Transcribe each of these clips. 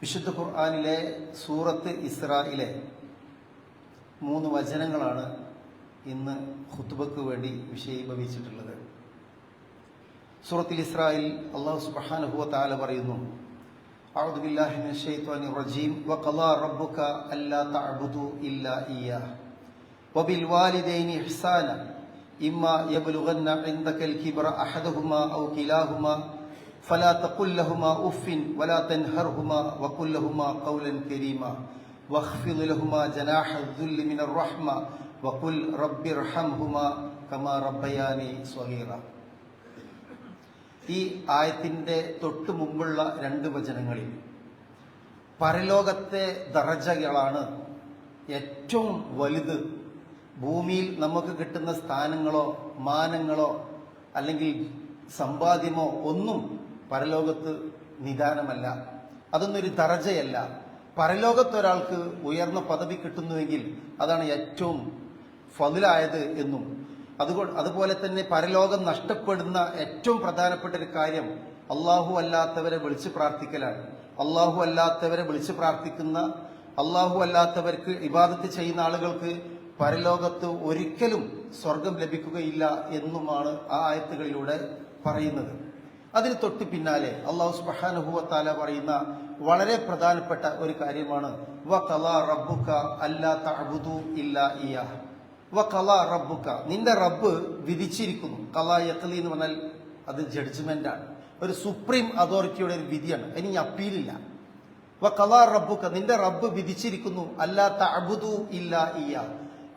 വിശുദ്ധ ഖുർആാനിലെ സൂറത്ത് ഇസ്രായിലെ മൂന്ന് വചനങ്ങളാണ് ഇന്ന് ഹുത്തുബക്ക് വേണ്ടി വിഷയീഭവിച്ചിട്ടുള്ളത്. സൂറത്തിൽ ഇസ്രായേൽ അള്ളാഹു സുബാനുഹുവ താല പറയുന്നു ഇമ്മ യബ്ലുഗന്ന ഇൻദകൽ കിബ്ര അഹദഹുമ ഔ കിലാഹുമാ فلا تقل لهما أف ولا تنهرهما وقل لهما قولا كريما واخفض لهما جناح الذل من الرحمة وقل رب ارحمهما كما ربياني صغيرا ഈ ആയത്തിന്റെ തൊട്ടു മുമ്പുള്ള രണ്ട് വചനങ്ങളിൽ പരലോകത്തെ ദറജകളാണ് ഏറ്റവും വലുത് ഭൂമിയിൽ നമുക്ക് കിട്ടുന്ന സ്ഥാനങ്ങളോ മാനങ്ങളോ അല്ലെങ്കിൽ സമ്പാദ്യമോ ഒന്നും പരലോകത്ത് നിദാനമല്ല അതൊന്നൊരു ദറജയല്ല പരലോകത്ത് ഒരാൾക്ക് ഉയർന്ന പദവി കിട്ടുന്നുവെങ്കിൽ അതാണ് ഏറ്റവും ഫതിലായത് എന്നും. അതുകൊണ്ട് അതുപോലെ തന്നെ പരലോകം നഷ്ടപ്പെടുന്ന ഏറ്റവും പ്രധാനപ്പെട്ട ഒരു കാര്യം അള്ളാഹു അല്ലാത്തവരെ വിളിച്ച് പ്രാർത്ഥിക്കലാണ്. അള്ളാഹു അല്ലാത്തവരെ വിളിച്ച് പ്രാർത്ഥിക്കുന്ന അള്ളാഹു അല്ലാത്തവർക്ക് ഇബാദത്ത് ചെയ്യുന്ന ആളുകൾക്ക് പരലോകത്ത് ഒരിക്കലും സ്വർഗം ലഭിക്കുകയില്ല എന്നുമാണ് ആ ആയത്തുകളിലൂടെ പറയുന്നത്. അതിന് തൊട്ട് പിന്നാലെ അള്ളാഹു സുബാനുഭവത്താല പറയുന്ന വളരെ പ്രധാനപ്പെട്ട ഒരു കാര്യമാണ്. വ കല റബ്ബുക അല്ലാ തഅബുദു ഇല്ലാ ഇയാ വ കല റബ്ബുക നിന്റെ റബ്ബ് വിധിച്ചിരിക്കുന്നു. കലാ യക്കലി എന്ന് പറഞ്ഞാൽ അത് ജഡ്ജ്മെന്റ് ആണ്. ഒരു സുപ്രീം അതോറിറ്റിയുടെ ഒരു വിധിയാണ്. ഇനി അപ്പീലില്ല വ കലാ റബ്ബുക്ക നിന്റെ റബ്ബ് വിധിച്ചിരിക്കുന്നു. അല്ലാ തഅബുദു ഇല്ല ഇയാ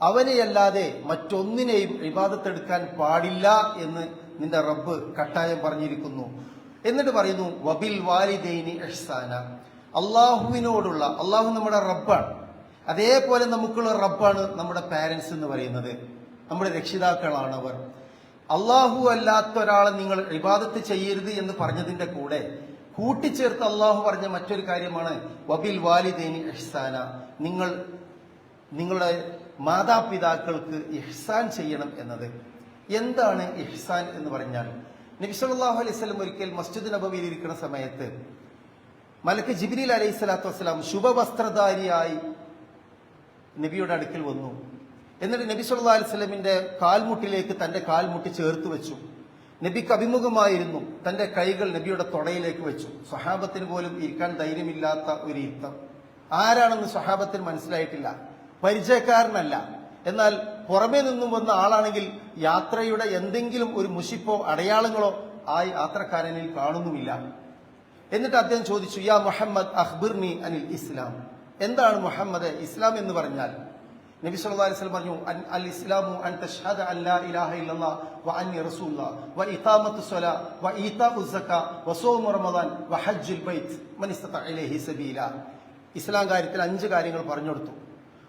അവനെയല്ലാതെ മറ്റൊന്നിനെയും വിവാദത്തെടുക്കാൻ പാടില്ല എന്ന് നിന്റെ റബ്ബ് കട്ടായം പറഞ്ഞിരിക്കുന്നു. എന്നിട്ട് പറയുന്നു വബിൽ വാലിദൈനി എഹ്സാന. അള്ളാഹുവിനോടുള്ള അള്ളാഹു നമ്മുടെ റബ്ബാണ്. അതേപോലെ നമുക്കുള്ള റബ്ബാണ് നമ്മുടെ പാരൻസ് എന്ന് പറയുന്നത്. നമ്മുടെ രക്ഷിതാക്കളാണ് അവർ. അള്ളാഹു അല്ലാത്ത ഒരാളെ നിങ്ങൾ ഇബാദത്ത് ചെയ്യരുത് എന്ന് പറഞ്ഞതിന്റെ കൂടെ കൂട്ടിച്ചേർത്ത് അള്ളാഹു പറഞ്ഞ മറ്റൊരു കാര്യമാണ് വബിൽ വാലിദൈനി എഹ്സാന. നിങ്ങൾ നിങ്ങളുടെ മാതാപിതാക്കൾക്ക് ഇഹ്സാൻ ചെയ്യണം എന്നത്. എന്താണ് ഇഹ്സാൻ എന്ന് പറഞ്ഞാൽ? നബി സല്ലല്ലാഹു അലൈഹി ഒരിക്കൽ മസ്ജിദ് നബവിയിൽ ഇരിക്കുന്ന സമയത്ത് മലക്ക് ജിബ്രീൽ അലൈഹി സ്വലാത്തു വസ്സലാം ശുഭവസ്ത്രധാരിയായി നബിയുടെ അടുക്കൽ വന്നു. എന്നിട്ട് നബി സല്ലാ അലൈഹി വസല്ലമിന്റെ കാൽമുട്ടിലേക്ക് തന്റെ കാൽമുട്ടി ചേർത്ത് വെച്ചു. നബിക്ക് അഭിമുഖമായിരുന്നു തന്റെ കൈകൾ നബിയുടെ തൊടയിലേക്ക് വെച്ചു. സ്വഹാബത്തിന് പോലും ഇരിക്കാൻ ധൈര്യമില്ലാത്ത ഒരു ഇരുത്തം ആരാണെന്ന് സ്വഹാബത്തിന് മനസ്സിലായിട്ടില്ല. പരിചയക്കാരനല്ല. എന്നാൽ പുറമേ നിന്നും വന്ന ആളാണെങ്കിൽ യാത്രയുടെ എന്തെങ്കിലും ഒരു മുഷിപ്പോ അടയാളങ്ങളോ ആ യാത്രക്കാരനിൽ കാണുന്നുമില്ല. എന്നിട്ട് അദ്ദേഹം ചോദിച്ചു യാ മുഹമ്മദ് അഹ്ബിർനി അനിൽ ഇസ്ലാം. എന്താണ് മുഹമ്മദ് ഇസ്ലാം എന്ന് പറഞ്ഞാൽ? നബി സല്ലല്ലാഹു അലൈഹി വസല്ലം പറഞ്ഞു അൽ ഇസ്ലാമു അൻ തഷ്ഹദ അല്ലാ ഇലാഹ ഇല്ലല്ലാഹ് വ അന്നി റസൂലുള്ളാഹ് വ ഇഖാമത്തു സ്വലാ വ ഈതാഉ സക്കാ വ സൗമു റമദാൻ വ ഹജ്ജുൽ ബൈത്ത് മൻ ഇസ്തത ഇലൈഹി സബീല. ഇസ്ലാം കാര്യത്തിൽ അഞ്ച് കാര്യങ്ങൾ പറഞ്ഞു കൊടുത്തു.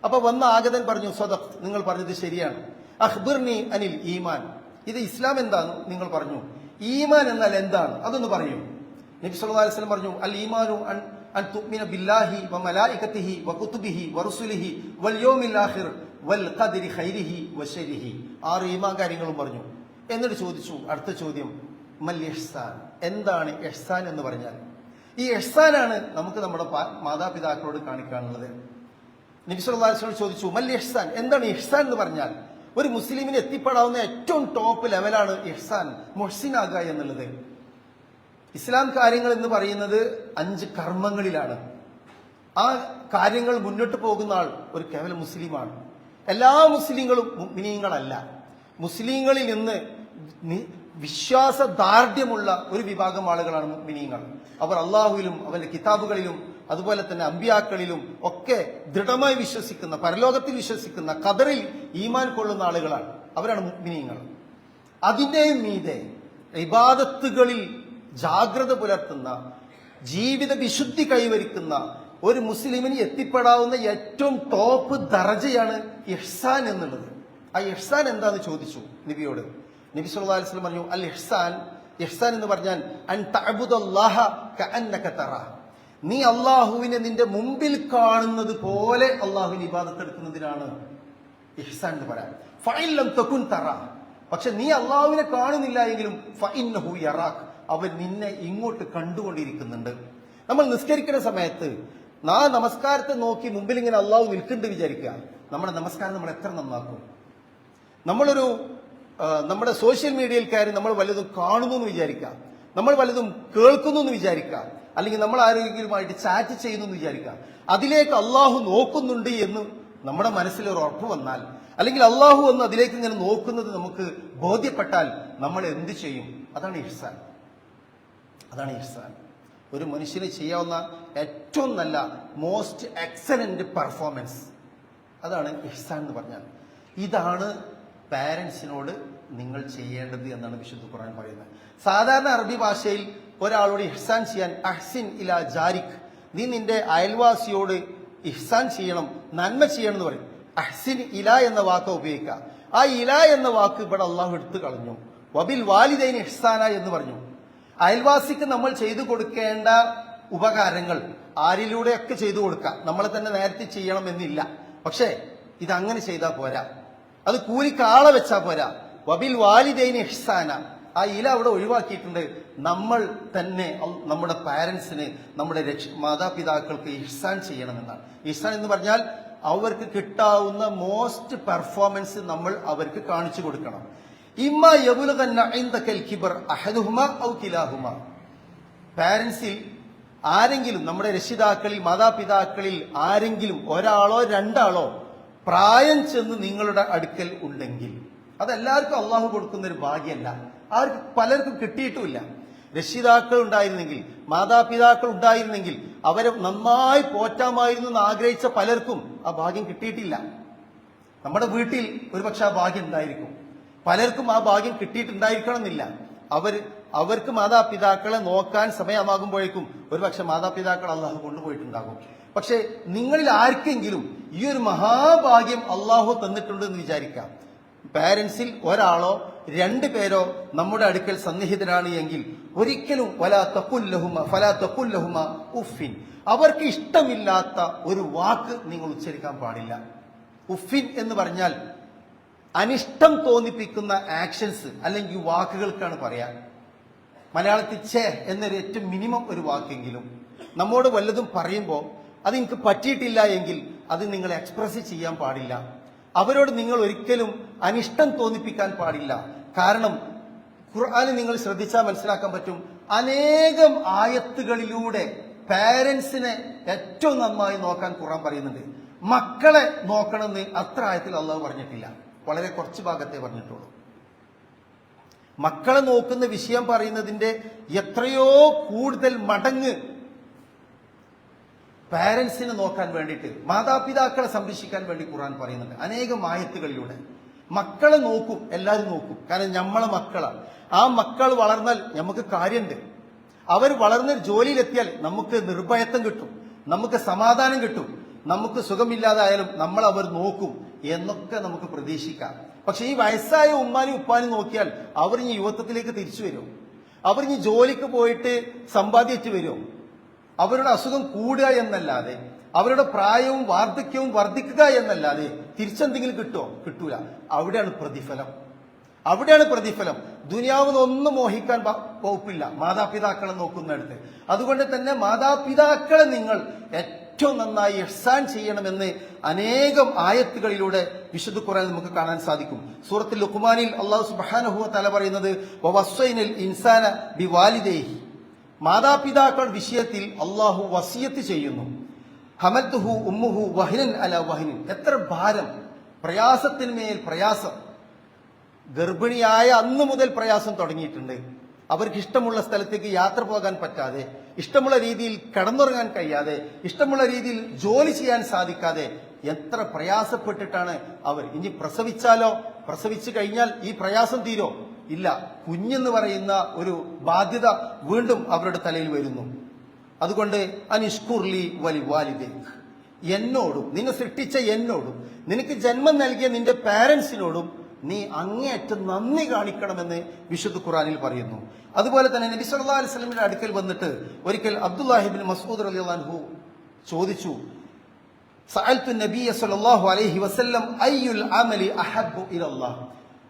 അപ്പൊ വന്ന ആഗതൻ പറഞ്ഞു സ്വതഖ് നിങ്ങൾ പറഞ്ഞത് ശരിയാണ്. അഹ്ബിർനി അനിൽ ഈമാൻ. ഇത് ഇസ്ലാം എന്താണ് നിങ്ങൾ പറഞ്ഞു. ഈമാൻ എന്നാൽ എന്താണ്? അതൊന്ന് പറയൂ. നബി സല്ലല്ലാഹു അലൈഹി വസല്ലം പറഞ്ഞു അൽ ഈമാനു അൻ അൻ തുഅ്മിന ബില്ലാഹി വ മലായികതിഹി വ കുതുബിഹി വ റുസുലിഹി വൽ യൗമിൽ ആഖിർ വൽ ഖദരി ഖൈരിഹി വ ശരിഹി. ആറ് ഈമാൻ കാര്യങ്ങളും പറഞ്ഞു. എന്നിട്ട് ചോദിച്ചു അടുത്ത ചോദ്യം മൽ ഇഹ്സാൻ എന്താണ് ഇഹ്സാൻ എന്ന് പറഞ്ഞാൽ? ഈ ഇഹ്സാനാണ് നമുക്ക് നമ്മുടെ മാതാപിതാക്കളോട് കാണിക്കാനുള്ളത്. നബി അലൈഹി വസല്ലം ചോദിച്ചു മൽ ഇഹ്സാൻ? എന്താണ് ഇഹ്സാൻ എന്ന് പറഞ്ഞാൽ ഒരു മുസ്ലിമിന് എത്തിപ്പെടാവുന്ന ഏറ്റവും ടോപ്പ് ലെവലാണ് ഇഹ്സാൻ മുഹ്സിനാകുക എന്നുള്ളത്. ഇസ്ലാം കാര്യങ്ങൾ എന്ന് പറയുന്നത് അഞ്ച് കർമ്മങ്ങളിലാണ്. ആ കാര്യങ്ങൾ മുന്നോട്ട് പോകുന്ന ആൾ ഒരു കേവല മുസ്ലിമാണ്. എല്ലാ മുസ്ലിങ്ങളും മുസ്ലിങ്ങളല്ല മുസ്ലിങ്ങളിൽ നിന്ന് വിശ്വാസ വിശ്വാസദാർഢ്യമുള്ള ഒരു വിഭാഗം ആളുകളാണ് മിനിയങ്ങൾ അവർ അള്ളാഹുവിലും അവന്റെ കിതാബുകളിലും അതുപോലെ തന്നെ അമ്പിയാക്കളിലും ഒക്കെ ദൃഢമായി വിശ്വസിക്കുന്ന പരലോകത്തിൽ വിശ്വസിക്കുന്ന ഖദറിൽ ഈമാൻ കൊള്ളുന്ന ആളുകളാണ്. അവരാണ് മുഗ്നീയങ്ങൾ അതിന്റെ മീതെ ഇബാദത്തുകളിൽ ജാഗ്രത പുലർത്തുന്ന ജീവിത വിശുദ്ധി കൈവരിക്കുന്ന ഒരു മുസ്ലിമിന് എത്തിപ്പെടാവുന്ന ഏറ്റവും ടോപ്പ് ദറജയാണ് ഇഹ്സാൻ എന്നുള്ളത്. ആ ഇഹ്സാൻ എന്താന്ന് ചോദിച്ചു നബിയോട്? നബി സുല്ലാ അലൈഹി വസല്ലം പറഞ്ഞു അൽ ഇഹ്സാൻ ഇഹ്സാൻ എന്ന് പറഞ്ഞാൽ അൻ തഅബുദല്ലാഹ കഅന്നക തറാ. നീ അള്ളാഹുവിനെ നിന്റെ മുമ്പിൽ കാണുന്നത് പോലെ അള്ളാഹുവിന് ഇബാദത്തെടുക്കുന്നതിനാണ് ഇഹ്സാൻ എന്ന് പറയാം. ഫൈലം തെക്കുൻ തറ. പക്ഷെ നീ അള്ളാഹുവിനെ കാണുന്നില്ല എങ്കിലും യറാഖ് അവൻ നിന്നെ ഇങ്ങോട്ട് കണ്ടുകൊണ്ടിരിക്കുന്നുണ്ട്. നമ്മൾ നിസ്കരിക്കുന്ന സമയത്ത് നാ നമസ്കാരത്തെ നോക്കി മുമ്പിൽ ഇങ്ങനെ അള്ളാഹു നിൽക്കുന്നുണ്ട് വിചാരിക്കുക. നമ്മുടെ നമസ്കാരം നമ്മൾ എത്ര നന്നാക്കും. നമ്മളൊരു നമ്മുടെ സോഷ്യൽ മീഡിയയിൽ കയറി നമ്മൾ വല്ലതും കാണുന്നു എന്ന് വിചാരിക്കാം നമ്മൾ വല്ലതും കേൾക്കുന്നു എന്ന് വിചാരിക്കാം അല്ലെങ്കിൽ നമ്മൾ ആരോഗ്യമായിട്ട് ചാറ്റ് ചെയ്യുന്നു എന്ന് വിചാരിക്കാം. അതിലേക്ക് അള്ളാഹു നോക്കുന്നുണ്ട് എന്ന് നമ്മുടെ മനസ്സിൽ ഒരു ഉറപ്പ് വന്നാൽ അല്ലെങ്കിൽ അള്ളാഹു എന്ന് അതിലേക്ക് ഇങ്ങനെ നോക്കുന്നത് നമുക്ക് ബോധ്യപ്പെട്ടാൽ നമ്മൾ എന്ത് ചെയ്യും? അതാണ് ഇഹ്സാൻ. അതാണ് ഇഹ്സാൻ. ഒരു മനുഷ്യന് ചെയ്യാവുന്ന ഏറ്റവും നല്ല മോസ്റ്റ് എക്സലന്റ് പെർഫോമൻസ് അതാണ് ഇഹ്സാൻ എന്ന് പറഞ്ഞാൽ. ഇതാണ് പാരൻസിനോട് നിങ്ങൾ ചെയ്യേണ്ടത് എന്നാണ് വിശുദ്ധ ഖുർആൻ പറയുന്നത്. സാധാരണ അറബി ഭാഷയിൽ ഒരാളോട് ഇഹ്സാൻ ചെയ്യാൻ അഹ്സിൻ ഇല ജാരിഖ് നീ നിന്റെ അയൽവാസിയോട് ഇഹ്സാൻ ചെയ്യണം നന്മ ചെയ്യണം എന്ന് പറയും. അഹ്സിൻ ഇല എന്ന വാക്ക് ഉപയോഗിക്കുക. ആ ഇല എന്ന വാക്ക് ഇവിടെ അള്ളാഹു എടുത്തു കളഞ്ഞു. വബിൽ വാലിദൈൻ ഇഹ്സാന എന്ന് പറഞ്ഞു. അയൽവാസിക്ക് നമ്മൾ ചെയ്തു കൊടുക്കേണ്ട ഉപകാരങ്ങൾ ആരിലൂടെയൊക്കെ ചെയ്തു കൊടുക്കാം. നമ്മളെ തന്നെ നേരത്തെ ചെയ്യണം എന്നില്ല. പക്ഷേ ഇതങ്ങനെ ചെയ്താൽ പോരാ. അത് കൂലിക്കാളെ വെച്ചാൽ വെച്ചാ പോരാ. വബിൽ വാലിദൈൻ ഇഹ്സാന. ആ ഇല അവിടെ ഒഴിവാക്കിയിട്ടുണ്ട്. നമ്മൾ തന്നെ നമ്മുടെ പാരൻസിന് നമ്മുടെ രക്ഷ മാതാപിതാക്കൾക്ക് ഇഹ്സാൻ ചെയ്യണമെന്നാണ്. ഇഹ്സാൻ എന്ന് പറഞ്ഞാൽ അവർക്ക് കിട്ടാവുന്ന മോസ്റ്റ് പെർഫോമൻസ് നമ്മൾ അവർക്ക് കാണിച്ചു കൊടുക്കണം. ഇമ്മ യബുല തന്നെ പാരൻസിൽ ആരെങ്കിലും നമ്മുടെ രക്ഷിതാക്കളിൽ മാതാപിതാക്കളിൽ ആരെങ്കിലും ഒരാളോ രണ്ടാളോ പ്രായം ചെന്ന് നിങ്ങളുടെ അടുക്കൽ ഉണ്ടെങ്കിൽ അതെല്ലാവർക്കും അള്ളാഹു കൊടുക്കുന്ന ഒരു ഭാഗ്യമല്ല. ആർക്ക് പലർക്കും കിട്ടിയിട്ടുമില്ല. രക്ഷിതാക്കൾ ഉണ്ടായിരുന്നെങ്കിൽ മാതാപിതാക്കൾ ഉണ്ടായിരുന്നെങ്കിൽ അവരെ നന്നായി പോറ്റാമായിരുന്നു എന്ന് ആഗ്രഹിച്ച പലർക്കും ആ ഭാഗ്യം കിട്ടിയിട്ടില്ല. നമ്മുടെ വീട്ടിൽ ഒരുപക്ഷെ ആ ഭാഗ്യം ഉണ്ടായിരിക്കും. പലർക്കും ആ ഭാഗ്യം കിട്ടിയിട്ടുണ്ടായിരിക്കണം എന്നില്ല അവർ അവർക്ക് മാതാപിതാക്കളെ നോക്കാൻ സമയമാകുമ്പോഴേക്കും ഒരുപക്ഷെ മാതാപിതാക്കൾ അള്ളാഹു കൊണ്ടുപോയിട്ടുണ്ടാകും. പക്ഷെ നിങ്ങളിൽ ആർക്കെങ്കിലും ഈ ഒരു മഹാഭാഗ്യം അള്ളാഹു തന്നിട്ടുണ്ട് എന്ന് വിചാരിക്കാം. പാരൻസിൽ ഒരാളോ രണ്ട് പേരോ നമ്മുടെ അടുക്കൽ സന്നിഹിതരാണ് എങ്കിൽ ഒരിക്കലും വലാ തക്കുല്ലഹുമ ഫലാ തക്കുല്ലഹുമ ഉഫിൻ അവർക്ക് ഇഷ്ടമില്ലാത്ത ഒരു വാക്ക് നിങ്ങൾ ഉച്ചരിക്കാൻ പാടില്ല. ഉഫിൻ എന്ന് പറഞ്ഞാൽ അനിഷ്ടം തോന്നിപ്പിക്കുന്ന ആക്ഷൻസ് അല്ലെങ്കിൽ വാക്കുകൾക്കാണ് പറയാൻ മലയാളത്തിൽ ചേ എന്നൊരു ഏറ്റവും മിനിമം ഒരു വാക്കെങ്കിലും നമ്മോട് വല്ലതും പറയുമ്പോൾ അത് എനിക്ക് പറ്റിയിട്ടില്ല എങ്കിൽ അത് നിങ്ങൾ എക്സ്പ്രസ് ചെയ്യാൻ പാടില്ല. അവരോട് നിങ്ങൾ ഒരിക്കലും അനിഷ്ടം തോന്നിപ്പിക്കാൻ പാടില്ല. കാരണം ഖുർആാന് നിങ്ങൾ ശ്രദ്ധിച്ചാൽ മനസ്സിലാക്കാൻ പറ്റും അനേകം ആയത്തുകളിലൂടെ പാരൻസിനെ ഏറ്റവും നന്നായി നോക്കാൻ ഖുർആൻ പറയുന്നുണ്ട്. മക്കളെ നോക്കണമെന്ന് അത്ര ആയത്തിൽ അള്ളാഹു പറഞ്ഞിട്ടില്ല. വളരെ കുറച്ച് ഭാഗത്തെ പറഞ്ഞിട്ടുള്ളൂ. മക്കളെ നോക്കുന്ന വിഷയം പറയുന്നതിന്റെ എത്രയോ കൂടുതൽ മടങ്ങ് പാരൻസിനെ നോക്കാൻ വേണ്ടിയിട്ട് മാതാപിതാക്കളെ സംരക്ഷിക്കാൻ വേണ്ടി ഖുറാൻ പറയുന്നുണ്ട്. അനേകം ആയത്തുകളിലൂടെ. മക്കളെ നോക്കും എല്ലാവരും നോക്കും. കാരണം നമ്മളെ മക്കളാണ് ആ മക്കൾ വളർന്നാൽ നമുക്ക് കാര്യമുണ്ട് അവർ വളർന്ന് ജോലിയിലെത്തിയാൽ നമുക്ക് നിർഭയത്വം കിട്ടും. നമുക്ക് സമാധാനം കിട്ടും. നമുക്ക് സുഖമില്ലാതായാലും നമ്മൾ അവർ നോക്കും എന്നൊക്കെ നമുക്ക് പ്രതീക്ഷിക്കാം. പക്ഷെ ഈ വയസ്സായ ഉമ്മാനും ഉപ്പാനും നോക്കിയാൽ അവർ ഇനി യുവത്വത്തിലേക്ക് തിരിച്ചു വരും. അവർ ഇനി ജോലിക്ക് പോയിട്ട് സമ്പാദിച്ചു വരും. അവരുടെ അസുഖം കൂടുക എന്നല്ലാതെ അവരുടെ പ്രായവും വാർദ്ധക്യവും വർദ്ധിക്കുക എന്നല്ലാതെ തിരിച്ചെന്തെങ്കിലും കിട്ടുമോ കിട്ടൂല. അവിടെയാണ് പ്രതിഫലം. അവിടെയാണ് പ്രതിഫലം. ദുനിയാവിന് ഒന്നും മോഹിക്കാൻ വകുപ്പില്ല. മാതാപിതാക്കളെ നോക്കുന്നിടത്ത്. അതുകൊണ്ട് തന്നെ മാതാപിതാക്കളെ നിങ്ങൾ ഏറ്റവും നന്നായി എഹ്സാൻ ചെയ്യണമെന്ന് അനേകം ആയത്തുകളിലൂടെ വിശുദ്ധ ഖുറാൻ നമുക്ക് കാണാൻ സാധിക്കും. സൂറത്തിൽ ലുഖ്മാനിൽ അള്ളാഹു സുബ്ഹാനഹു തല പറയുന്നത് ഇൻസാന ബി ബിവാലിദേഹി. മാതാപിതാക്കൾ വിഷയത്തിൽ അള്ളാഹു വസിയത്ത് ചെയ്യുന്നു. ഹമത്തുഹു ഉമ്മുഹു വഹിനൻ അല വഹിനൻ. എത്ര ഭാരം പ്രയാസത്തിന്മേൽ പ്രയാസം. ഗർഭിണിയായ അന്ന് മുതൽ പ്രയാസം തുടങ്ങിയിട്ടുണ്ട്. അവർക്ക് ഇഷ്ടമുള്ള സ്ഥലത്തേക്ക് യാത്ര പോകാൻ പറ്റാതെ ഇഷ്ടമുള്ള രീതിയിൽ കടന്നുറങ്ങാൻ കഴിയാതെ ഇഷ്ടമുള്ള രീതിയിൽ ജോലി ചെയ്യാൻ സാധിക്കാതെ എത്ര പ്രയാസപ്പെട്ടിട്ടാണ് അവർ? ഇനി പ്രസവിച്ചാലോ? പ്രസവിച്ചു കഴിഞ്ഞാൽ ഈ പ്രയാസം തീരോ? ഇല്ല. കുഞ്ഞെന്ന് പറയുന്ന ഒരു ബാധ്യത വീണ്ടും അവരുടെ തലയിൽ വരുന്നു. അതുകൊണ്ട് അനിഷ്കുർലി വലി വാലിദേക്ക് എന്നോടും നിന്നെ സൃഷ്ടിച്ച എന്നോടും നിനക്ക് ജന്മം നൽകിയ നിന്റെ പാരൻസിനോടും നീ അങ്ങേയറ്റം നന്ദി കാണിക്കണമെന്ന് വിശുദ്ധ ഖുറാനിൽ പറയുന്നു. അതുപോലെ തന്നെ നബി സല്ലാ അലൈഹി സ്വലമിന്റെ അടുക്കൽ വന്നിട്ട് ഒരിക്കൽ അബ്ദുല്ലാഹിബിൻ മസൂദ് അലി അൻഹു ചോദിച്ചു സഅൽത്തു നബിയ സല്ലല്ലാഹു അലൈഹി വസല്ലം അയ്യുൽ അമലി അഹബ്ബു ഇലല്ലാഹ്.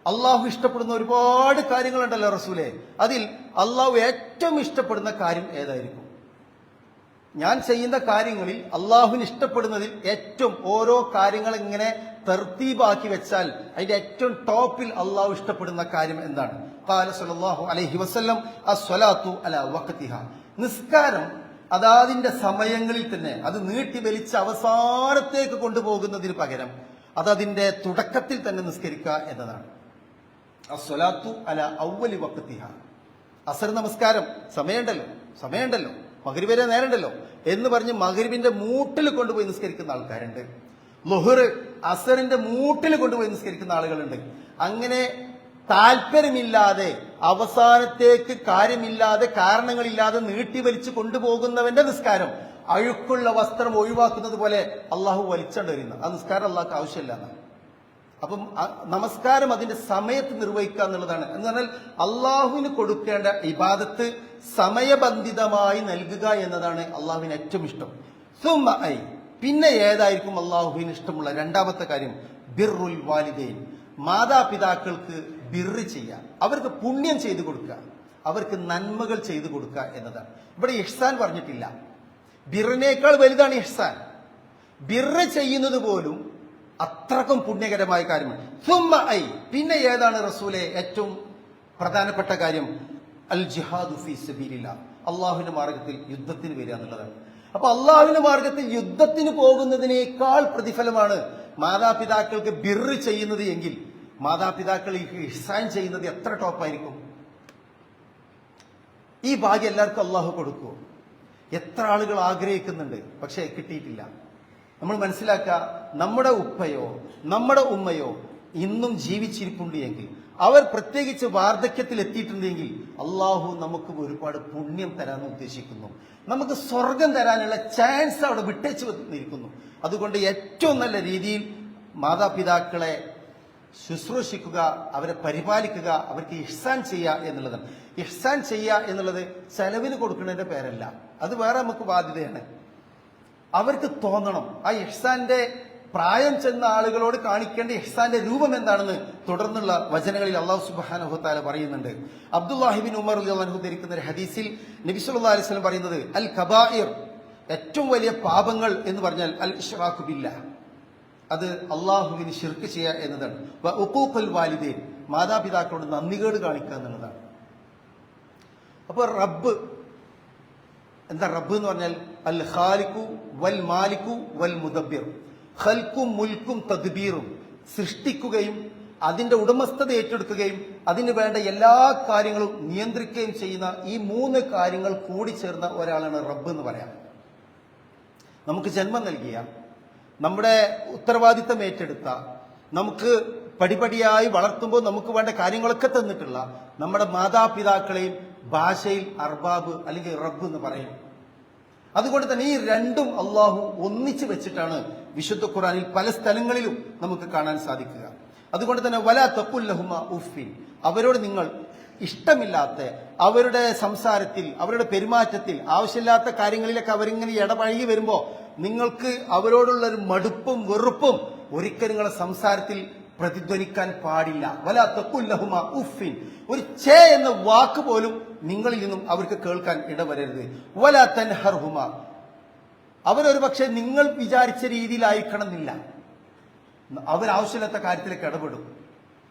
അള്ളാഹു ഇഷ്ടപ്പെടുന്ന ഒരുപാട് കാര്യങ്ങളുണ്ടല്ലോ റസൂലെ. അതിൽ അള്ളാഹു ഏറ്റവും ഇഷ്ടപ്പെടുന്ന കാര്യം ഏതായിരിക്കും? ഞാൻ ചെയ്യുന്ന കാര്യങ്ങളിൽ അള്ളാഹുവിന് ഇഷ്ടപ്പെടുന്നതിൽ ഏറ്റവും ഓരോ കാര്യങ്ങൾ ഇങ്ങനെ തെർത്തീബാക്കി വെച്ചാൽ അതിന്റെ ഏറ്റവും ടോപ്പിൽ അള്ളാഹു ഇഷ്ടപ്പെടുന്ന കാര്യം എന്താണ്? ഖാല സല്ലല്ലാഹു അലൈഹി വസല്ലം അസ്വലാത്തു അല വഖതിഹ. നിസ്കാരം അതാതിന്റെ സമയങ്ങളിൽ തന്നെ അത് നീട്ടി വലിച്ച് അവസാനത്തേക്ക് കൊണ്ടുപോകുന്നതിന് പകരം അതതിന്റെ തുടക്കത്തിൽ തന്നെ നിസ്കരിക്കുക എന്നതാണ്. അസ്വലാത്തു അല ഔവലി വക്കത്തിഹ അസർ നമസ്കാരം സമയമുണ്ടല്ലോ സമയമുണ്ടല്ലോ മകരി വരെ നേരണ്ടല്ലോ എന്ന് പറഞ്ഞ് മകരിവിന്റെ മൂട്ടിൽ കൊണ്ടുപോയി നിസ്കരിക്കുന്ന ആൾക്കാരുണ്ട്. ലുഹർ അസറിന്റെ മൂട്ടിൽ കൊണ്ടുപോയി നിസ്കരിക്കുന്ന ആളുകളുണ്ട്. അങ്ങനെ താല്പര്യമില്ലാതെ അവസാനത്തേക്ക് കാര്യമില്ലാതെ കാരണങ്ങളില്ലാതെ നീട്ടിവലിച്ച് കൊണ്ടുപോകുന്നവന്റെ നിസ്കാരം. അഴുക്കുള്ള വസ്ത്രം ഒഴിവാക്കുന്നത് പോലെ അള്ളാഹു വലിച്ചോണ്ടിരുന്നു ആ നിസ്കാരം അള്ളാഹ്ക്ക് ആവശ്യമില്ല അപ്പം നമസ്കാരം അതിന്റെ സമയത്ത് നിർവഹിക്കുക എന്നുള്ളതാണ്. എന്ന് പറഞ്ഞാൽ അള്ളാഹുവിന് കൊടുക്കേണ്ട ഇബാദത്ത് സമയബന്ധിതമായി നൽകുക എന്നതാണ് അള്ളാഹുവിന് ഏറ്റവും ഇഷ്ടം. സുമ ഐ. പിന്നെ ഏതായിരിക്കും അള്ളാഹുവിന് ഇഷ്ടമുള്ള രണ്ടാമത്തെ കാര്യം? ബിർറുൽ വാലിദൈൻ. മാതാപിതാക്കൾക്ക് ബിറ് ചെയ്യുക. അവർക്ക് പുണ്യം ചെയ്തു കൊടുക്കുക. അവർക്ക് നന്മകൾ ചെയ്തു കൊടുക്കുക എന്നതാണ്. ഇവിടെ ഇഹ്സാൻ പറഞ്ഞിട്ടില്ല. ബിറിനേക്കാൾ വലുതാണ് ഇഹ്സാൻ ബിറ് ചെയ്യുന്നത് പോലും അത്രക്കും പുണ്യകരമായ കാര്യമാണ്. ഐ പിന്നെ ഏതാണ് റസൂലെ ഏറ്റവും പ്രധാനപ്പെട്ട കാര്യം? അൽ ജിഹാദു ഫി അള്ളാഹുവിന്റെ മാർഗത്തിൽ യുദ്ധത്തിന് വരിക എന്നുള്ളതാണ്. അപ്പൊ അള്ളാഹുവിന്റെ മാർഗത്തിൽ യുദ്ധത്തിന് പോകുന്നതിനേക്കാൾ പ്രതിഫലമാണ് മാതാപിതാക്കൾക്ക് ബിറ് ചെയ്യുന്നത് എങ്കിൽ മാതാപിതാക്കൾ ഈ ഇഹ്സാൻ ചെയ്യുന്നത് എത്ര ടോപ്പായിരിക്കും? ഈ ഭാഗ്യം എല്ലാവർക്കും അള്ളാഹു കൊടുക്കുമോ എത്ര ആളുകൾ ആഗ്രഹിക്കുന്നുണ്ട് പക്ഷേ കിട്ടിയിട്ടില്ല. നമ്മൾ മനസ്സിലാക്കുക നമ്മുടെ ഉപ്പയോ നമ്മുടെ ഉമ്മയോ ഇന്നും ജീവിച്ചിരിപ്പുണ്ട് എങ്കിൽ അവർ പ്രത്യേകിച്ച് വാർദ്ധക്യത്തിൽ എത്തിയിട്ടുണ്ടെങ്കിൽ അള്ളാഹു നമുക്ക് ഒരുപാട് പുണ്യം തരാൻ ഉദ്ദേശിക്കുന്നു. നമുക്ക് സ്വർഗം തരാനുള്ള ചാൻസ് അവിടെ വിട്ടേച്ച് വന്നിരിക്കുന്നു. അതുകൊണ്ട് ഏറ്റവും നല്ല രീതിയിൽ മാതാപിതാക്കളെ ശുശ്രൂഷിക്കുക അവരെ പരിപാലിക്കുക അവർക്ക് ഇഹ്സാൻ ചെയ്യുക എന്നുള്ളതാണ്. ഇഹ്സാൻ ചെയ്യുക എന്നുള്ളത് ചെലവിന് കൊടുക്കുന്നതിന്റെ പേരല്ല. അത് വേറെ നമുക്ക് ബാധ്യതയാണ്. അവർക്ക് തോന്നണം. ആ ഇഹ്സാന്റെ പ്രായം ചെന്ന ആളുകളോട് കാണിക്കേണ്ട ഇഹ്സാന്റെ രൂപം എന്താണെന്ന് തുടർന്നുള്ള വചനങ്ങളിൽ അള്ളാഹു സുബാനുഹത്താല പറയുന്നുണ്ട്. അബ്ദുല്ലാഹിബിൻ ഉമർ അള്ളാഹു ധരിക്കുന്ന ഒരു ഹദീസിൽ നബിസുല്ലാ അലൈഹി സ്വലം പറയുന്നത് അൽ കബായിർ ഏറ്റവും വലിയ പാപങ്ങൾ എന്ന് പറഞ്ഞാൽ അൽ ഇഷ്റാഖു ബില്ലാ അത് അള്ളാഹുവിന് ഷിർക്ക് ചെയ്യുക എന്നതാണ്. ഉഖൂഖുൽ വാലിദൈൻ മാതാപിതാക്കളോട് നന്ദികേട് കാണിക്കുക എന്നുള്ളതാണ്. അപ്പോൾ റബ്ബ് എന്താ റബ്ബ് എന്ന് പറഞ്ഞാൽ? അൽ ഖാലിഖു വൽ മാലിക്കു വൽ മുദബ്ബിർ ഖൽക്കും മുൽക്കും തദ്ബീറും സൃഷ്ടിക്കുകയും അതിന്റെ ഉടമസ്ഥത ഏറ്റെടുക്കുകയും അതിന് വേണ്ട എല്ലാ കാര്യങ്ങളും നിയന്ത്രിക്കുകയും ചെയ്യുന്ന ഈ മൂന്ന് കാര്യങ്ങൾ കൂടി ചേർന്ന ഒരാളാണ് റബ്ബ് എന്ന് പറയാം. നമുക്ക് ജന്മം നൽകിയ നമ്മുടെ ഉത്തരവാദിത്തം ഏറ്റെടുത്ത നമുക്ക് പടിപടിയായി വളർത്തുമ്പോൾ നമുക്ക് വേണ്ട കാര്യങ്ങളൊക്കെ തന്നിട്ടുള്ള നമ്മുടെ മാതാപിതാക്കളെയും ഭാഷയിൽ അർബാബ് അല്ലെങ്കിൽ റബ്ബ് എന്ന് പറയും. അതുകൊണ്ട് തന്നെ ഈ രണ്ടും അള്ളാഹു ഒന്നിച്ചു വെച്ചിട്ടാണ് വിശുദ്ധ ഖുറാനിൽ പല സ്ഥലങ്ങളിലും നമുക്ക് കാണാൻ സാധിക്കുക. അതുകൊണ്ട് തന്നെ വല തപ്പുല്ലഹുമ ഉഫിൻ അവരോട് നിങ്ങൾ ഇഷ്ടമില്ലാത്ത അവരുടെ സംസാരത്തിൽ അവരുടെ പെരുമാറ്റത്തിൽ ആവശ്യമില്ലാത്ത കാര്യങ്ങളിലൊക്കെ അവരിങ്ങനെ ഇടപഴകി വരുമ്പോൾ നിങ്ങൾക്ക് അവരോടുള്ള ഒരു മടുപ്പും വെറുപ്പും ഒരിക്കലും നിങ്ങളുടെ സംസാരത്തിൽ പ്രതിധ്വനിക്കാൻ പാടില്ല. വല തക്കുല്ലഹുമ ഉഫിൻ ഒരു ചേ എന്ന വാക്ക് പോലും നിങ്ങളിൽ നിന്നും അവർക്ക് കേൾക്കാൻ ഇടവരരുത്. വല തൻഹർഹുമ. അവരൊരു പക്ഷെ നിങ്ങൾ വിചാരിച്ച രീതിയിലായിരിക്കണം എന്നില്ല അവരാവശ്യമില്ലാത്ത കാര്യത്തിലേക്ക് ഇടപെടും.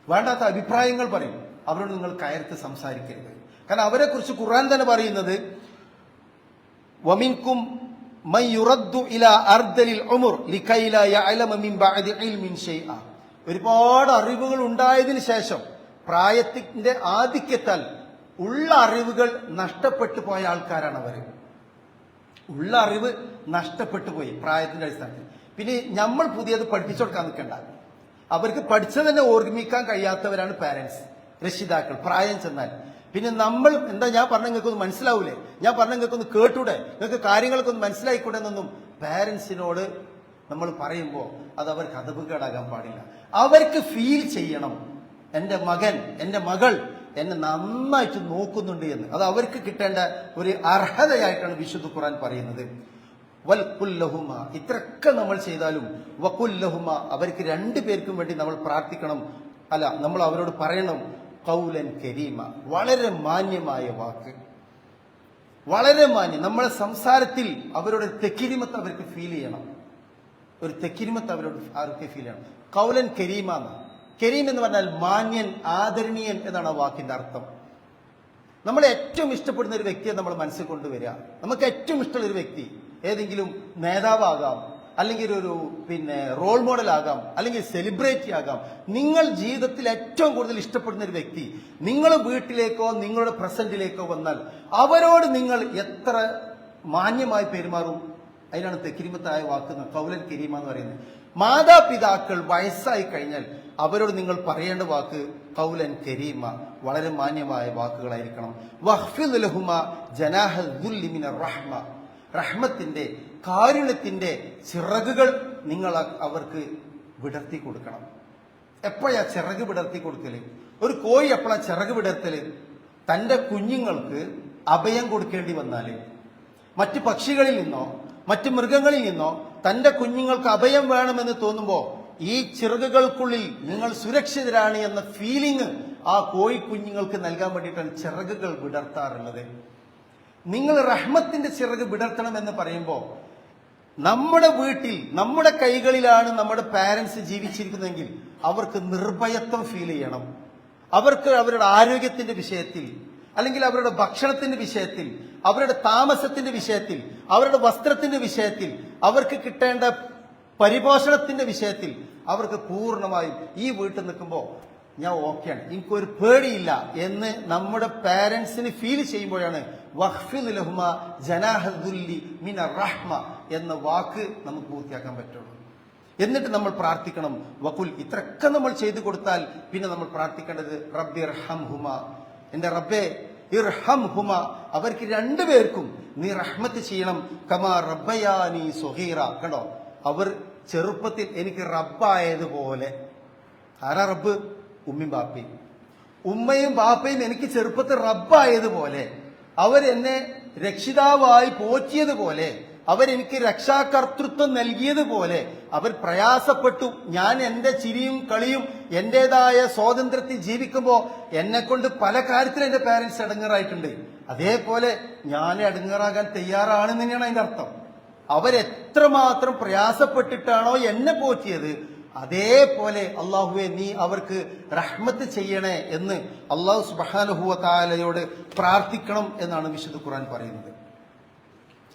വേണ്ടാത്ത അഭിപ്രായങ്ങൾ പറയും. അവരോട് നിങ്ങൾ കയർത്ത് സംസാരിക്കരുത്. കാരണം അവരെ കുറിച്ച് ഖുർആൻ തന്നെ പറയുന്നത് വമിൻകും മൻ യുറദ്ദു ഉമർ മിൻ ഇൽമിൻ ഷൈഅ ഒരുപാട് അറിവുകൾ ഉണ്ടായതിന് ശേഷം പ്രായത്തിന്റെ ആധിക്യത്താൽ ഉള്ള അറിവുകൾ നഷ്ടപ്പെട്ടു പോയ ആൾക്കാരാണ് അവർ ഉള്ള അറിവ് നഷ്ടപ്പെട്ടു പോയി പ്രായത്തിന്റെ അടിസ്ഥാനത്തിൽ. പിന്നെ നമ്മൾ പുതിയത് പഠിപ്പിച്ചു കൊടുക്കാൻ നിൽക്കേണ്ട. അവർക്ക് പഠിച്ചത് തന്നെ ഓർമ്മിക്കാൻ കഴിയാത്തവരാണ് പാരന്റ്സ് രക്ഷിതാക്കൾ പ്രായം ചെന്നാൽ. പിന്നെ നമ്മൾ എന്താ ഞാൻ പറഞ്ഞ നിങ്ങൾക്കൊന്ന് മനസ്സിലാവൂലേ? ഞാൻ പറഞ്ഞ നിങ്ങൾക്കൊന്ന് കേട്ടൂടെ? നിങ്ങൾക്ക് കാര്യങ്ങളൊക്കെ ഒന്ന് മനസ്സിലായിക്കൂടെ എന്നൊന്നും പാരൻസിനോട് നമ്മൾ പറയുമ്പോൾ അത് അവർക്ക് അതവുകേടാകാൻ പാടില്ല. അവർക്ക് ഫീൽ ചെയ്യണം. എന്റെ മകൻ എന്റെ മകൾ എന്നെ നന്നായിട്ട് നോക്കുന്നുണ്ട് എന്ന്. അത് അവർക്ക് കിട്ടേണ്ട ഒരു അർഹതയായിട്ടാണ് വിശുദ്ധ ഖുറാൻ പറയുന്നത്. വൽ കുല്ലഹുമ. ഇത്രയൊക്കെ നമ്മൾ ചെയ്താലും വക്കുല്ലഹുമ അവർക്ക് രണ്ടു പേർക്കും വേണ്ടി നമ്മൾ പ്രാർത്ഥിക്കണം. അല്ല നമ്മൾ അവരോട് പറയണം. കൗലൻ കരീമ. വളരെ മാന്യമായ വാക്ക്. വളരെ മാന്യം. നമ്മളെ സംസാരത്തിൽ അവരുടെ തെക്കിരിമത്ത് അവർക്ക് ഫീൽ ചെയ്യണം. ഒരു തെക്കിരിമത്ത് അവരോട് അവർക്ക് ഫീൽ ചെയ്യണം. കൗലൻ കരീമ കരീം എന്ന് പറഞ്ഞാൽ മാന്യൻ ആദരണീയൻ എന്നാണ് ആ വാക്കിന്റെ അർത്ഥം. നമ്മൾ ഏറ്റവും ഇഷ്ടപ്പെടുന്ന ഒരു വ്യക്തിയെ നമ്മൾ മനസ്സിൽ കൊണ്ടുവരിക. നമുക്ക് ഏറ്റവും ഇഷ്ടമുള്ള ഒരു വ്യക്തി ഏതെങ്കിലും നേതാവാകാം. അല്ലെങ്കിൽ ഒരു പിന്നെ റോൾ മോഡൽ ആകാം അല്ലെങ്കിൽ സെലിബ്രിറ്റി ആകാം. നിങ്ങൾ ജീവിതത്തിൽ ഏറ്റവും കൂടുതൽ ഇഷ്ടപ്പെടുന്ന ഒരു വ്യക്തി നിങ്ങൾ വീട്ടിലേക്കോ നിങ്ങളുടെ പ്രസന്റിലേക്കോ വന്നാൽ അവരോട് നിങ്ങൾ എത്ര മാന്യമായി പെരുമാറും? അതിനാണ് തെക്കിരിമത്തായ വാക്കുന്ന കൗലൻ കിരീമ എന്ന് പറയുന്നത്. മാതാപിതാക്കൾ വയസ്സായി കഴിഞ്ഞാൽ അവരോട് നിങ്ങൾ പറയേണ്ട വാക്ക് കൗലൻ കരീമ. വളരെ മാന്യമായ വാക്കുകളായിരിക്കണം. വഹ്ഫിദ് റഹ്മ. റഹ്മത്തിന്റെ കാരുണ്യത്തിന്റെ ചിറകുകൾ നിങ്ങൾ അവർക്ക് വിടർത്തി കൊടുക്കണം. എപ്പോഴാ ചിറക് വിടർത്തി കൊടുക്കൽ? ഒരു കോഴി എപ്പോഴാ ചിറക് വിടർത്തൽ? തന്റെ കുഞ്ഞുങ്ങൾക്ക് അഭയം കൊടുക്കേണ്ടി വന്നാൽ. മറ്റ് പക്ഷികളിൽ നിന്നോ മറ്റ് മൃഗങ്ങളിൽ നിന്നോ തന്റെ കുഞ്ഞുങ്ങൾക്ക് അഭയം വേണമെന്ന് തോന്നുമ്പോൾ ഈ ചിറകുകൾക്കുള്ളിൽ നിങ്ങൾ സുരക്ഷിതരാണ് എന്ന ഫീലിംഗ് ആ കോഴി കുഞ്ഞുങ്ങൾക്ക് നൽകാൻ വേണ്ടിയിട്ടാണ് ചിറകുകൾ വിടർത്താറുള്ളത്. നിങ്ങൾ റഹ്മത്തിന്റെ ചിറക് വിടർത്തണം എന്ന് പറയുമ്പോൾ നമ്മുടെ വീട്ടിൽ നമ്മുടെ കൈകളിലാണ് നമ്മുടെ പാരന്റ്സ് ജീവിച്ചിരിക്കുന്നതെങ്കിൽ അവർക്ക് നിർഭയത്വം ഫീൽ ചെയ്യണം. അവർക്ക് അവരുടെ ആരോഗ്യത്തിന്റെ വിഷയത്തിൽ അല്ലെങ്കിൽ അവരുടെ ഭക്ഷണത്തിന്റെ വിഷയത്തിൽ അവരുടെ താമസത്തിന്റെ വിഷയത്തിൽ അവരുടെ വസ്ത്രത്തിന്റെ വിഷയത്തിൽ അവർക്ക് കിട്ടേണ്ട പരിപോഷണത്തിന്റെ വിഷയത്തിൽ അവർക്ക് പൂർണമായും ഈ വീട്ടിൽ നിൽക്കുമ്പോൾ ഞാൻ ഓക്കെയാണ് എനിക്കൊരു പേടിയില്ല എന്ന് നമ്മുടെ പാരന്റ്സിന് ഫീൽ ചെയ്യുമ്പോഴാണ് വഖ്ഫിദ് ലഹുമ ജനാഹദുല്ലി മിന റഹ്മ. എന്ന വാക്ക് നമുക്ക് പൂർത്തിയാക്കാൻ പറ്റുള്ളൂ. എന്നിട്ട് നമ്മൾ പ്രാർത്ഥിക്കണം വകുൽ ഇത്രയൊക്കെ നമ്മൾ ചെയ്തു കൊടുത്താൽ പിന്നെ നമ്മൾ പ്രാർത്ഥിക്കേണ്ടത് റബ്ബിർ ഹം ഹുമ എന്റെ റബ്ബേ ഇർഹം ഹുമ അവർക്ക് രണ്ടുപേർക്കും നീ റഹ്മത്ത് ചെയ്യണം. കമാ റബ്ബയാനി സുഹീറ. കണ്ടോ? അവർ ചെറുപ്പത്തിൽ എനിക്ക് റബ്ബായതുപോലെ. ആരാ റബ്ബ്? ഉമ്മയും ബാപ്പയും. ഉമ്മയും ബാപ്പയും എനിക്ക് ചെറുപ്പത്തിൽ റബ്ബായതുപോലെ. അവരെന്നെ രക്ഷിതാവായി പോറ്റിയതുപോലെ. അവരെനിക്ക് രക്ഷാകർത്തൃത്വം നൽകിയതുപോലെ അവർ പ്രയാസപ്പെട്ടു. ഞാൻ എന്റെ ചിരിയും കളിയും എന്റേതായ സ്വാതന്ത്ര്യത്തിൽ ജീവിക്കുമ്പോൾ എന്നെ കൊണ്ട് പല കാര്യത്തിലും എന്റെ പേരൻസ് അടങ്ങറായിട്ടുണ്ട്. അതേപോലെ ഞാൻ അടങ്ങറാകാൻ തയ്യാറാണെന്ന് തന്നെയാണ് അതിന്റെ അർത്ഥം. അവരെത്രമാത്രം പ്രയാസപ്പെട്ടിട്ടാണോ എന്നെ പോറ്റിയത്? അതേപോലെ അള്ളാഹുവെ നീ അവർക്ക് റഹ്മത്ത് ചെയ്യണേ എന്ന് അള്ളാഹു സുബാനുഹുവ താലയോട് പ്രാർത്ഥിക്കണം എന്നാണ് വിശുദ്ധ ഖുർആൻ പറയുന്നത്.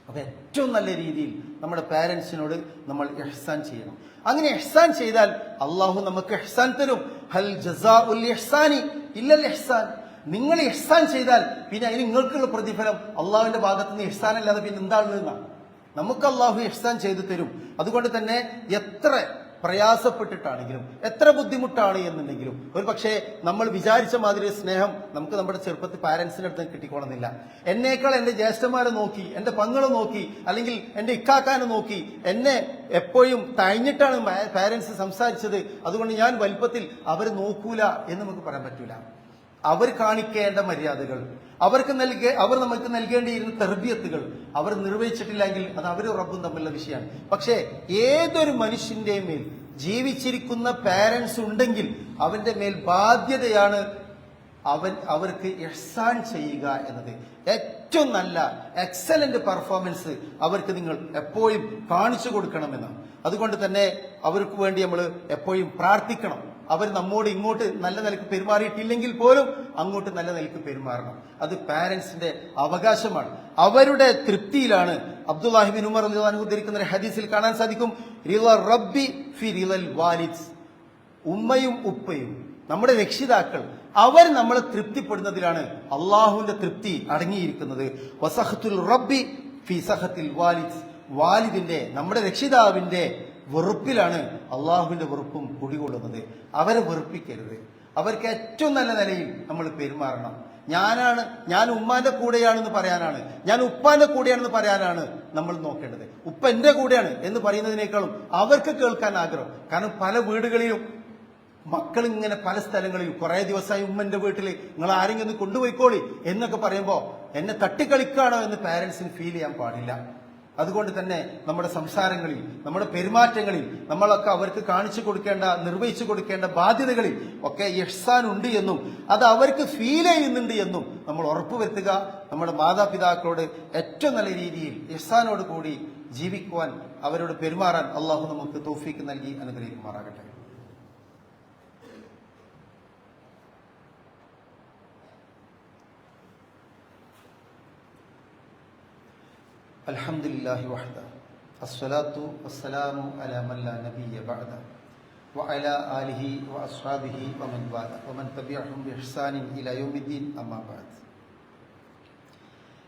അപ്പൊ ഏറ്റവും നല്ല രീതിയിൽ നമ്മുടെ പാരൻസിനോട് നമ്മൾ എഹ്സാൻ ചെയ്യണം. അങ്ങനെ എഹ്സാൻ ചെയ്താൽ അള്ളാഹു നമുക്ക് എഹ്സാൻ തരും. ഹൽ ജസാ ഉൽ എഹ്സാനി ഇല്ലൽ എഹ്സാൻ നിങ്ങൾ എഹ്സാൻ ചെയ്താൽ പിന്നെ അതിന് നിങ്ങൾക്കുള്ള പ്രതിഫലം അള്ളാഹുവിന്റെ ഭാഗത്ത് നിന്ന് എഹ്സാൻ അല്ലാതെ പിന്നെ എന്താണെന്നാണ് നമുക്ക് അള്ളാഹു എഹ്സാൻ ചെയ്തു തരും. അതുകൊണ്ട് തന്നെ എത്ര പ്രയാസപ്പെട്ടിട്ടാണെങ്കിലും എത്ര ബുദ്ധിമുട്ടാണ് എന്നുണ്ടെങ്കിലും ഒരു പക്ഷേ നമ്മൾ വിചാരിച്ച മാതിരി സ്നേഹം നമുക്ക് നമ്മുടെ ചെറുപ്പത്തിൽ പാരൻസിന്റെ അടുത്ത് കിട്ടിക്കോണമെന്നില്ല. എന്നേക്കാൾ എന്റെ ജ്യേഷ്ഠന്മാരെ നോക്കി എന്റെ പങ്ങളെ നോക്കി അല്ലെങ്കിൽ എന്റെ ഇക്കാക്കാനെ നോക്കി എന്നെ എപ്പോഴും തഴഞ്ഞിട്ടാണ് പാരൻസ് സംസാരിച്ചത്. അതുകൊണ്ട് ഞാൻ വലുപ്പത്തിൽ അവർ നോക്കൂല എന്ന് നമുക്ക് പറയാൻ പറ്റൂല. അവർ കാണിക്കേണ്ട മര്യാദകൾ അവർക്ക് നൽകേ അവർ നമുക്ക് നൽകേണ്ടിയിരുന്ന തെർബിയത്തുകൾ അവർ നിർവഹിച്ചിട്ടില്ലെങ്കിൽ അത് അവരും റബ്ബും തമ്മിലുള്ള വിഷയമാണ്. പക്ഷേ ഏതൊരു മനുഷ്യന്റെ മേൽ ജീവിച്ചിരിക്കുന്ന പാരൻസ് ഉണ്ടെങ്കിൽ അവന്റെ മേൽ ബാധ്യതയാണ് അവൻ അവർക്ക് എഹ്സാൻ ചെയ്യുക എന്നത്. ഏറ്റവും നല്ല എക്സലന്റ് പെർഫോമൻസ് അവർക്ക് നിങ്ങൾ എപ്പോഴും കാണിച്ചു കൊടുക്കണമെന്നാണ്. അതുകൊണ്ട് തന്നെ അവർക്ക് വേണ്ടി നമ്മൾ എപ്പോഴും പ്രാർത്ഥിക്കണം. അവർ നമ്മോട് ഇങ്ങോട്ട് നല്ല നിലയ്ക്ക് പെരുമാറിയിട്ടില്ലെങ്കിൽ പോലും അങ്ങോട്ട് നല്ല നിലയ്ക്ക് പെരുമാറണം. അത് പാരന്റ്സിന്റെ അവകാശമാണ്. അവരുടെ തൃപ്തിയിലാണ് അബ്ദുല്ലാഹിബിൻ ഉമർ അള്ളാഹു ഉദ്ധരിക്കുന്ന ഒരു ഹദീസിൽ കാണാൻ സാധിക്കും. റിള റബ്ബി ഫി റിളൽ വാലിദ്സ് ഉമ്മയും ഉപ്പയും നമ്മുടെ രക്ഷിതാക്കൾ അവർ നമ്മളെ തൃപ്തിപ്പെടുന്നതിലാണ് അള്ളാഹുവിന്റെ തൃപ്തി അടങ്ങിയിരിക്കുന്നത്. വസഹത്തുൽ റബ്ബി ഫി സഹത്തിൽ വാലിദ്. വാലിദിന്റെ നമ്മുടെ രക്ഷിതാവിന്റെ വെറുപ്പിലാണ് അള്ളാഹുവിന്റെ വെറുപ്പും കുടികൊള്ളുന്നത് അവരെ വെറുപ്പിക്കരുത്. അവർക്ക് ഏറ്റവും നല്ല നിലയിൽ നമ്മൾ പെരുമാറണം. ഞാനാണ് ഞാൻ ഉമ്മാന്റെ കൂടെയാണെന്ന് പറയാനാണ്. ഞാൻ ഉപ്പാന്റെ കൂടെയാണെന്ന് പറയാനാണ് നമ്മൾ നോക്കേണ്ടത്. ഉപ്പ എന്റെ കൂടെയാണ് എന്ന് പറയുന്നതിനേക്കാളും അവർക്ക് കേൾക്കാൻ ആഗ്രഹം. കാരണം പല വീടുകളിലും മക്കൾ ഇങ്ങനെ പല സ്ഥലങ്ങളിൽ കുറേ ദിവസമായി ഉമ്മന്റെ വീട്ടിൽ നിങ്ങൾ ആരെങ്കിലും ഒന്ന് കൊണ്ടുപോയിക്കോളി എന്നൊക്കെ പറയുമ്പോൾ എന്നെ തട്ടിക്കളിക്കാണോ എന്ന് പാരന്റ്സിന് ഫീൽ ചെയ്യാൻ പാടില്ല. അതുകൊണ്ട് തന്നെ നമ്മുടെ സംസാരങ്ങളിൽ നമ്മുടെ പെരുമാറ്റങ്ങളിൽ നമ്മളൊക്കെ അവർക്ക് കാണിച്ചു കൊടുക്കേണ്ട നിർവഹിച്ചു കൊടുക്കേണ്ട ബാധ്യതകളിൽ ഒക്കെ ഇഹ്സാൻ ഉണ്ട് എന്നും അത് അവർക്ക് ഫീൽ ചെയ്യുന്നുണ്ട് എന്നും നമ്മൾ ഉറപ്പുവരുത്തുക നമ്മുടെ മാതാപിതാക്കളോട് ഏറ്റവും നല്ല രീതിയിൽ ഇഹ്സാനോട് കൂടി ജീവിക്കുവാൻ അവരോട് പെരുമാറാൻ അള്ളാഹു നമുക്ക് തോഫീക്ക് നൽകി അനുഗ്രഹിക്കുമാറാകട്ടെ. അൽഹംദുലില്ലാഹി വഹദ. അസ്സലാത്തു വസ്സലാമു അല മല്ല നബിയ ബഅദ. വഅല ആലിഹി വഅസ്ഹാബിഹി വമൻ വാല. വമൻ തബിഅഹും ബിഹ്സാനിൻ ഇല യൗമിദ്ദീൻ അമ്മാ ബഅദ്.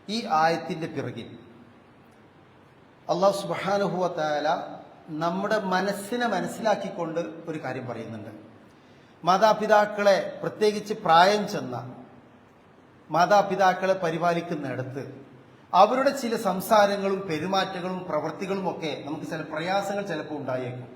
ഈ ആയത്തിന്റെ പിറകിൽ അള്ളാഹു സുബാനുഹുവ താല നമ്മുടെ മനസ്സിനെ മനസ്സിലാക്കിക്കൊണ്ട് ഒരു കാര്യം പറയുന്നുണ്ട്. മാതാപിതാക്കളെ പ്രത്യേകിച്ച് പ്രായം ചെന്ന മാതാപിതാക്കളെ പരിപാലിക്കുന്നിടത്ത് അവരുടെ ചില സംസാരങ്ങളും പെരുമാറ്റങ്ങളും പ്രവൃത്തികളും ഒക്കെ നമുക്ക് ചില പ്രയാസങ്ങൾ ചിലപ്പോൾ ഉണ്ടായേക്കും.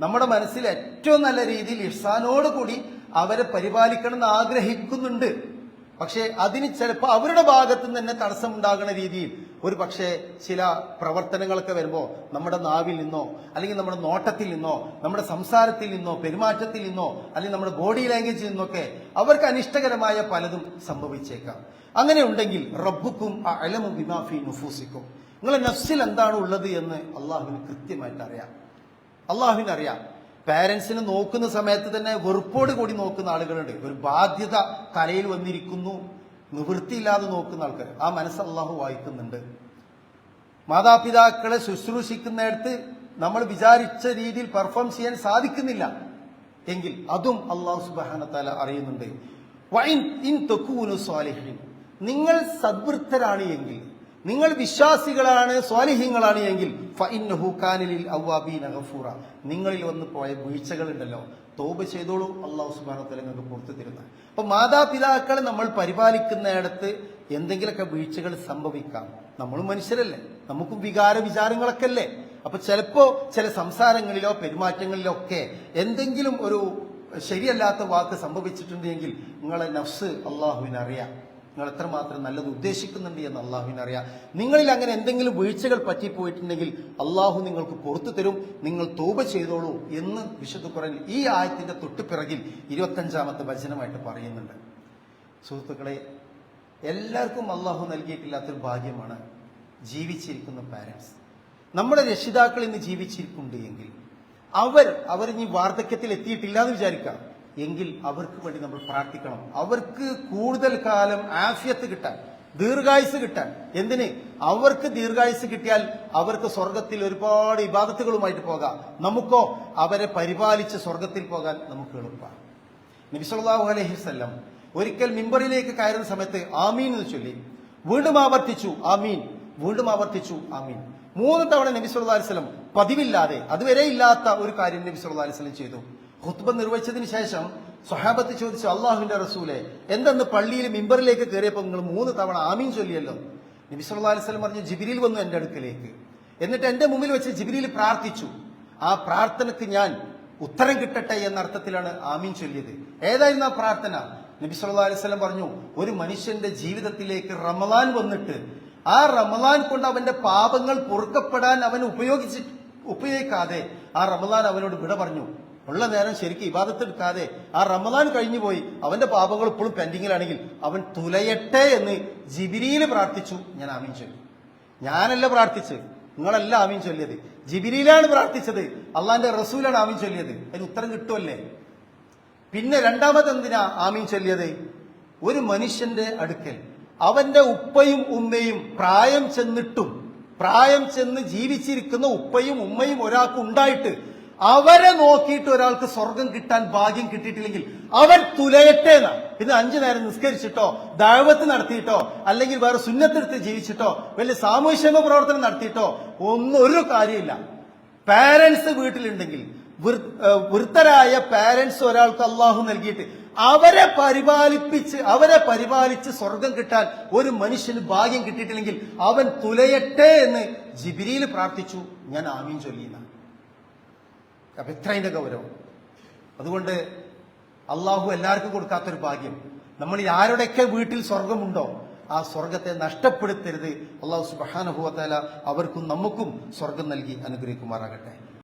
നമ്മുടെ മനസ്സിൽ ഏറ്റവും നല്ല രീതിയിൽ ഇർസാനോട് കൂടി അവരെ പരിപാലിക്കണം എന്ന് ആഗ്രഹിക്കുന്നുണ്ട്. പക്ഷേ അതിന് ചിലപ്പോൾ അവരുടെ ഭാഗത്തുനിന്ന് തന്നെ തടസ്സം ഉണ്ടാകുന്ന രീതിയിൽ ഒരു പക്ഷേ ചില പ്രവർത്തനങ്ങളൊക്കെ വരുമ്പോൾ നമ്മുടെ നാവിൽ നിന്നോ അല്ലെങ്കിൽ നമ്മുടെ നോട്ടത്തിൽ നിന്നോ നമ്മുടെ സംസാരത്തിൽ നിന്നോ പെരുമാറ്റത്തിൽ നിന്നോ അല്ലെങ്കിൽ നമ്മുടെ ബോഡി ലാംഗ്വേജിൽ നിന്നൊക്കെ അവർക്ക് അനിഷ്ടകരമായ പലതും സംഭവിച്ചേക്കാം. അങ്ങനെ ഉണ്ടെങ്കിൽ റബ്ബുക്കും അലമു ബിമാഫി നുഫൂസിക്കും. നിങ്ങളെ നഫ്സിൽ എന്താണ് ഉള്ളത് എന്ന് അള്ളാഹുവിന് കൃത്യമായിട്ട് അറിയാം. അള്ളാഹുവിന് അറിയാം. പാരന്റ്സിനെ നോക്കുന്ന സമയത്ത് തന്നെ വെറുപ്പോട് കൂടി നോക്കുന്ന ആളുകളുണ്ട്. ഒരു ബാധ്യത തലയിൽ വന്നിരിക്കുന്നു. നിവൃത്തിയില്ലാതെ നോക്കുന്ന ആൾക്കാർ ആ മനസ്സ് അള്ളാഹു വായിക്കുന്നുണ്ട്. മാതാപിതാക്കളെ ശുശ്രൂഷിക്കുന്നിടത്ത് നമ്മൾ വിചാരിച്ച രീതിയിൽ പെർഫോം ചെയ്യാൻ സാധിക്കുന്നില്ല. എങ്കിൽ അതും അള്ളാഹു സുബാനത്താല അറിയുന്നുണ്ട്. നിങ്ങൾ സദ്വൃത്തരാണ് എങ്കിൽ നിങ്ങൾ വിശ്വാസികളാണ് സ്വാലിഹ്യങ്ങളാണ് എങ്കിൽ നിങ്ങളിൽ വന്ന് പോയ വീഴ്ചകളുണ്ടല്ലോ. തോപ ചെയ്തോളൂ. അള്ളാഹു സുബാനത്തല നിങ്ങൾക്ക് പുറത്തു തരുന്ന. അപ്പൊ മാതാപിതാക്കളെ നമ്മൾ പരിപാലിക്കുന്നിടത്ത് എന്തെങ്കിലുമൊക്കെ വീഴ്ചകൾ സംഭവിക്കാം. നമ്മൾ മനുഷ്യരല്ലേ? നമുക്കും വികാര വിചാരങ്ങളൊക്കെ അല്ലേ? അപ്പൊ ചിലപ്പോ ചില സംസാരങ്ങളിലോ പെരുമാറ്റങ്ങളിലോ ഒക്കെ എന്തെങ്കിലും ഒരു ശരിയല്ലാത്ത വാക്ക് സംഭവിച്ചിട്ടുണ്ടെങ്കിൽ നിങ്ങളെ നഫ്സ് അള്ളാഹുവിനറിയാം നിങ്ങൾ എത്രമാത്രം നല്ലത് ഉദ്ദേശിക്കുന്നുണ്ട് എന്ന് അള്ളാഹുവിന് അറിയാം. നിങ്ങളിൽ അങ്ങനെ എന്തെങ്കിലും വീഴ്ചകൾ പറ്റിപ്പോയിട്ടുണ്ടെങ്കിൽ അള്ളാഹു നിങ്ങൾക്ക് പുറത്തു തരും. നിങ്ങൾ തോപ ചെയ്തോളൂ എന്ന് വിശുദ്ധ ഖുറാൻ ഈ ആയത്തിന്റെ തൊട്ടുപിറകിൽ ഇരുപത്തഞ്ചാമത്തെ വചനമായിട്ട് പറയുന്നുണ്ട്. സുഹൃത്തുക്കളെ എല്ലാവർക്കും അള്ളാഹു നൽകിയിട്ടില്ലാത്തൊരു ഭാഗ്യമാണ് ജീവിച്ചിരിക്കുന്ന പാരൻസ് നമ്മുടെ രക്ഷിതാക്കൾ ഇന്ന് ജീവിച്ചിരിക്കുന്നുണ്ട് എങ്കിൽ അവർ അവർ ഇനി വാർദ്ധക്യത്തിൽ എത്തിയിട്ടില്ല എന്ന് വിചാരിക്കാം. എങ്കിൽ അവർക്ക് വേണ്ടി നമ്മൾ പ്രാർത്ഥിക്കണം. അവർക്ക് കൂടുതൽ കാലം ആഫിയത്ത് കിട്ടാൻ ദീർഘായുസ് കിട്ടാൻ. എന്തിന്? അവർക്ക് ദീർഘായുസ് കിട്ടിയാൽ അവർക്ക് സ്വർഗത്തിൽ ഒരുപാട് ഇബാദത്തുകളുമായിട്ട് പോകാം. നമുക്കോ അവരെ പരിപാലിച്ച് സ്വർഗത്തിൽ പോകാൻ നമുക്ക് എളുപ്പമാണ്. നബിസ്വല്ലാഹു അലൈഹി വസല്ലം ഒരിക്കൽ മിമ്പറിലേക്ക് കയറുന്ന സമയത്ത് ആമീൻ എന്ന് ചൊല്ലി വീണ്ടും ആവർത്തിച്ചു ആമീൻ. വീണ്ടും ആവർത്തിച്ചു ആമീൻ. മൂന്ന് തവണ നബി വസല്ലം പതിവില്ലാതെ അതുവരെ ഇല്ലാത്ത ഒരു കാര്യം നബി വസല്ലം ചെയ്തു. ഖുത്ബ നിർവഹിച്ചതിന് ശേഷം സ്വഹാബത്ത് ചോദിച്ചു അള്ളാഹുവിന്റെ റസൂലെ എന്തെന്ന് പള്ളിയിൽ മിമ്പറിലേക്ക് കയറിയപ്പോൾ നിങ്ങൾ മൂന്ന് തവണ ആമീൻ ചൊല്ലിയല്ലോ? നബി സല്ലല്ലാഹു അലൈഹി വസല്ലം പറഞ്ഞു ജിബ്രീൽ വന്നു എന്റെ അടുക്കലേക്ക്. എന്നിട്ട് എന്റെ മുമ്പിൽ വെച്ച് ജിബിരിയിൽ പ്രാർത്ഥിച്ചു. ആ പ്രാർത്ഥനക്ക് ഞാൻ ഉത്തരം കിട്ടട്ടെ എന്ന അർത്ഥത്തിലാണ് ആമീൻ ചൊല്ലിയത്. ഏതായിരുന്നു ആ പ്രാർത്ഥന? നബി അലൈഹി വസല്ലം പറഞ്ഞു ഒരു മനുഷ്യന്റെ ജീവിതത്തിലേക്ക് റമലാൻ വന്നിട്ട് ആ റമലാൻ കൊണ്ട് അവന്റെ പാപങ്ങൾ പൊറുക്കപ്പെടാൻ അവൻ ഉപയോഗിച്ച് ഉപയോഗിക്കാതെ ആ റമലാൻ അവനോട് വിട പറഞ്ഞു. ഉള്ള നേരം ശരിക്കും ഇബാദത്തെടുക്കാതെ ആ റമദാൻ കഴിഞ്ഞു പോയി അവന്റെ പാപങ്ങൾ ഇപ്പോഴും പെൻഡിങ്ങിലാണെങ്കിൽ അവൻ തുലയട്ടെ എന്ന് ജിബിരിയിൽ പ്രാർത്ഥിച്ചു. ഞാൻ ആമീൻ ചൊല്ലി. ഞാനല്ല പ്രാർത്ഥിച്ച് നിങ്ങളല്ല ആമീൻ ചൊല്ലിയത്. ജിബിരിയിലാണ് പ്രാർത്ഥിച്ചത്. അള്ളാന്റെ റസൂലാണ് ആമീൻ ചൊല്ലിയത്. അതിന് ഉത്തരം കിട്ടുമല്ലേ? പിന്നെ രണ്ടാമത് എന്തിനാ ആമീൻ ചൊല്ലിയത്? ഒരു മനുഷ്യന്റെ അടുക്കൽ. അവന്റെ ഉപ്പയും ഉമ്മയും പ്രായം ചെന്നിട്ടും പ്രായം ചെന്ന് ജീവിച്ചിരിക്കുന്ന ഉപ്പയും ഉമ്മയും ഒരാൾക്ക് ഉണ്ടായിട്ട് അവരെ നോക്കിയിട്ട് ഒരാൾക്ക് സ്വർഗം കിട്ടാൻ ഭാഗ്യം കിട്ടിയിട്ടില്ലെങ്കിൽ അവൻ തുലയട്ടെ എന്നാ പിന്നെ അഞ്ചു നേരം നിസ്കരിച്ചിട്ടോ ദൈവത്ത് നടത്തിയിട്ടോ അല്ലെങ്കിൽ വേറെ സുന്നത്തെടുത്ത് ജീവിച്ചിട്ടോ വലിയ സാമൂഹ്യക്ഷേമ പ്രവർത്തനം നടത്തിയിട്ടോ ഒന്നും ഒരു കാര്യമില്ല. പാരന്റ്സ് വീട്ടിലുണ്ടെങ്കിൽ വൃത്തരായ പാരന്റ്സ് ഒരാൾക്ക് അള്ളാഹു നൽകിയിട്ട് അവരെ പരിപാലിപ്പിച്ച് അവരെ പരിപാലിച്ച് സ്വർഗം കിട്ടാൻ ഒരു മനുഷ്യന് ഭാഗ്യം കിട്ടിയിട്ടില്ലെങ്കിൽ അവൻ തുലയട്ടെ എന്ന് ജിബിരിയിൽ പ്രാർത്ഥിച്ചു. ഞാൻ ആമീൻ ചൊല്ലിയെന്നാണ്. അപ്പൊ ഇത്ര അതിന്റെ ഗൗരവം. അതുകൊണ്ട് അള്ളാഹു എല്ലാവർക്കും കൊടുക്കാത്തൊരു ഭാഗ്യം. നമ്മൾ ആരുടെയൊക്കെ വീട്ടിൽ സ്വർഗമുണ്ടോ ആ സ്വർഗത്തെ നഷ്ടപ്പെടുത്തരുത്. അള്ളാഹു സുബാനുഭവത്താല അവർക്കും നമുക്കും സ്വർഗം നൽകി അനുഗ്രഹിക്കുമാറാകട്ടെ.